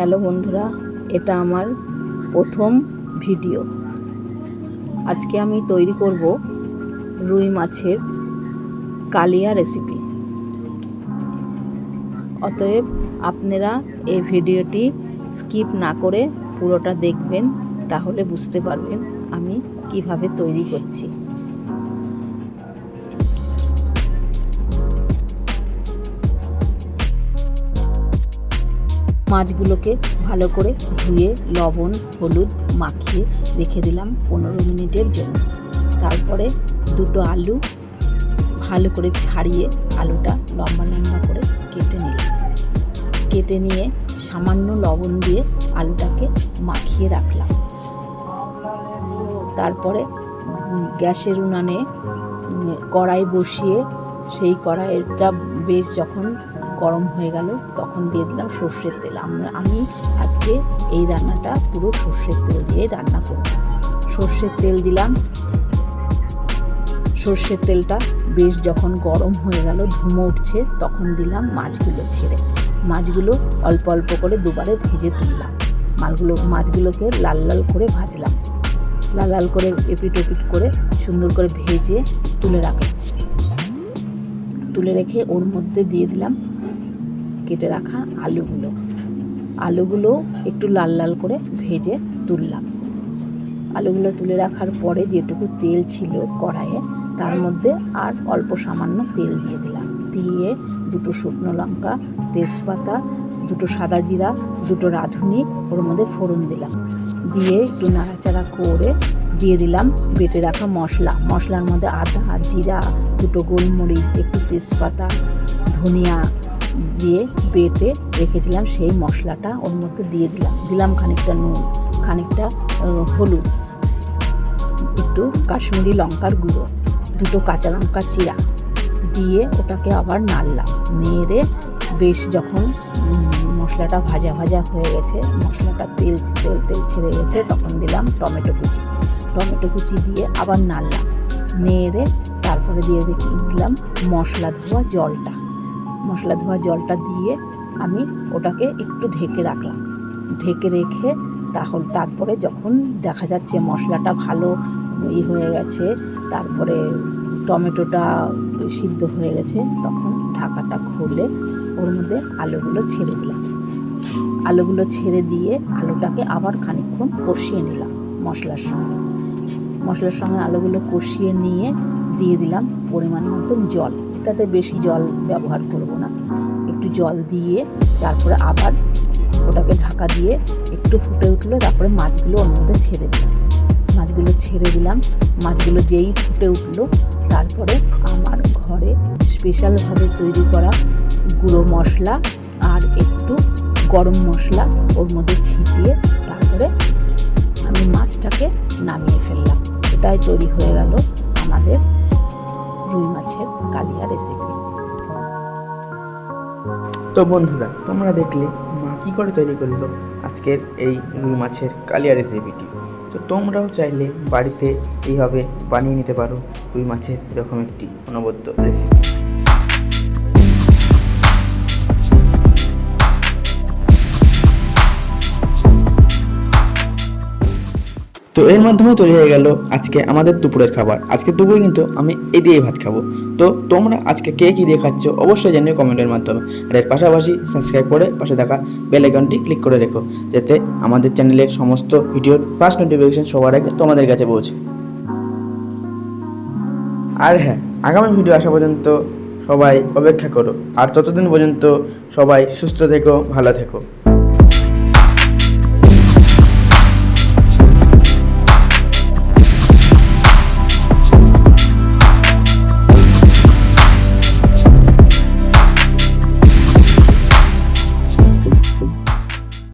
Hello বন্ধুরা, এটা আমার প্রথম ভিডিও। আজকে আমি তৈরি করব রুই মাছের কালিয়া রেসিপি অতএব আপনারা এই ভিডিওটি স্কিপ না করে পুরোটা দেখবেন, তাহলে বুঝতে পারবেন আমি কীভাবে তৈরি করছি। মাছগুলোকে ভালো করে ধুয়ে, লবণ, হলুদ মাখিয়ে রেখে দিলাম পনেরো মিনিটের জন্য। তারপরে দুটো আলু ভালো করে ছাড়িয়ে আলুটা লম্বা লম্বা করে কেটে নিলাম। কেটে নিয়ে সামান্য লবণ দিয়ে আলুটাকে মাখিয়ে রাখলাম। তারপরে গ্যাসের উনানে কড়াই বসিয়ে সেই কড়াইটা বেশ যখন গরম হয়ে গেল, তখন দিয়ে দিলাম সর্ষের তেল। আমরা, আমি আজকে এই রান্নাটা পুরো সর্ষের তেল দিয়ে রান্না করব। সর্ষের তেল দিলাম। সর্ষের তেলটা বেশ যখন গরম হয়ে গেল, ধুমো উঠছে, তখন দিলাম মাছগুলো ছেড়ে। মাছগুলো অল্প অল্প করে দুবারে ভেজে তুললাম। মাছগুলো মাছগুলোকে লাল লাল করে ভাজলাম। লাল লাল করে এপিট ওপিট করে সুন্দর করে ভেজে তুলে রাখলাম। তুলে রেখে ওর মধ্যে দিয়ে দিলাম কেটে রাখা আলুগুলো। আলুগুলো একটু লাল লাল করে ভেজে তুললাম। আলুগুলো তুলে রাখার পরে যেটুকু তেল ছিল কড়াইয়ে, তার মধ্যে আর অল্প সামান্য তেল দিয়ে দিলাম। দিয়ে দুটো শুকনো লঙ্কা, তেজপাতা, দুটো সাদা জিরা, দুটো রাঁধুনি, ওর মধ্যে ফোড়ন দিলাম। দিয়ে একটু নাড়াচাড়া করে দিয়ে দিলাম বেটে রাখা মশলা। মশলার মধ্যে আদা, জিরা, দুটো গোলমরিচ, একটু তেজপাতা, ধনিয়া দিয়ে বেটে রেখেছিলাম, সেই মশলাটা ওর মধ্যে দিয়ে দিলাম। দিলাম খানিকটা নুন, খানিকটা হলুদ, একটু কাশ্মীরি লঙ্কার গুঁড়ো, দুটো কাঁচা লঙ্কা চিরা দিয়ে ওটাকে আবার নাড়লাম। নেড়ে বেশ যখন মশলাটা ভাজা ভাজা হয়ে গেছে, মশলাটা তেল তেল তেল ছেড়ে গেছে, তখন দিলাম টমেটো কুচি। টমেটো কুচি দিয়ে আবার নাড়লাম। নেড়ে তারপরে দিয়ে দিলাম মশলা ধোয়া জলটা। মশলা ধোয়া জলটা দিয়ে আমি ওটাকে একটু ঢেকে রাখলাম। ঢেকে রেখে তাহলে, তারপরে যখন দেখা যাচ্ছে মশলাটা ভালো ই হয়ে গেছে, তারপরে টমেটোটা সিদ্ধ হয়ে গেছে, তখন ঢাকাটা খুলে ওর মধ্যে আলুগুলো ছেড়ে দিলাম। আলুগুলো ছেড়ে দিয়ে আলুটাকে আবার খানিকক্ষণ কষিয়ে নিলাম মশলার সঙ্গে। মশলার সঙ্গে আলুগুলো কষিয়ে নিয়ে দিয়ে দিলাম পরিমাণ মতন জল। এটাতে বেশি জল ব্যবহার করব একটু জল দিয়ে তারপরে আবার ওটাকে ঢাকা দিয়ে একটু ফুটে উঠল, তারপরে মাছগুলো ওর মধ্যে ছেড়ে দিলাম। মাছগুলো ছেড়ে দিলাম। মাছগুলো যেই ফুটে উঠল, তারপরে আমার ঘরে স্পেশালভাবে তৈরি করা গুঁড়ো মশলা আর একটু গরম মশলা ওর মধ্যে ছিটিয়ে তারপরে আমি মাছটাকে নামিয়ে ফেললাম। এটাই তৈরি হয়ে গেল আমাদের রুই মাছের কালিয়া রেসিপি তো বন্ধুরা, তোমরা দেখলে মা কী করে তৈরি করল আজকের এই রুই মাছের কালিয়া রেসিপিটি তো তোমরাও চাইলে বাড়িতে এইভাবে বানিয়ে নিতে পারো রুই মাছের এরকম একটি অনবদ্য রেসিপি তো এর মাধ্যমে তৈরি হয়ে গেল আজকে আমাদের দুপুরের খাবার। আজকে দুপুরে কিন্তু আমি এই দিয়েই ভাত খাব। তো তোমরা আজকে কে কী দিয়ে খাচ্ছ অবশ্যই জানিও কমেন্টের মাধ্যমে। আর এর পাশাপাশি সাবস্ক্রাইব করে পাশে থাকা বেল আইকনটি ক্লিক করে রেখো, যাতে আমাদের চ্যানেলের সমস্ত ভিডিওর ফার্স্ট নোটিফিকেশন সবার আগে তোমাদের কাছে পৌঁছে। আর হ্যাঁ আগামী ভিডিও আসা পর্যন্ত সবাই অপেক্ষা করো। আর ততদিন পর্যন্ত সবাই সুস্থ থেকো, ভালো থেকো।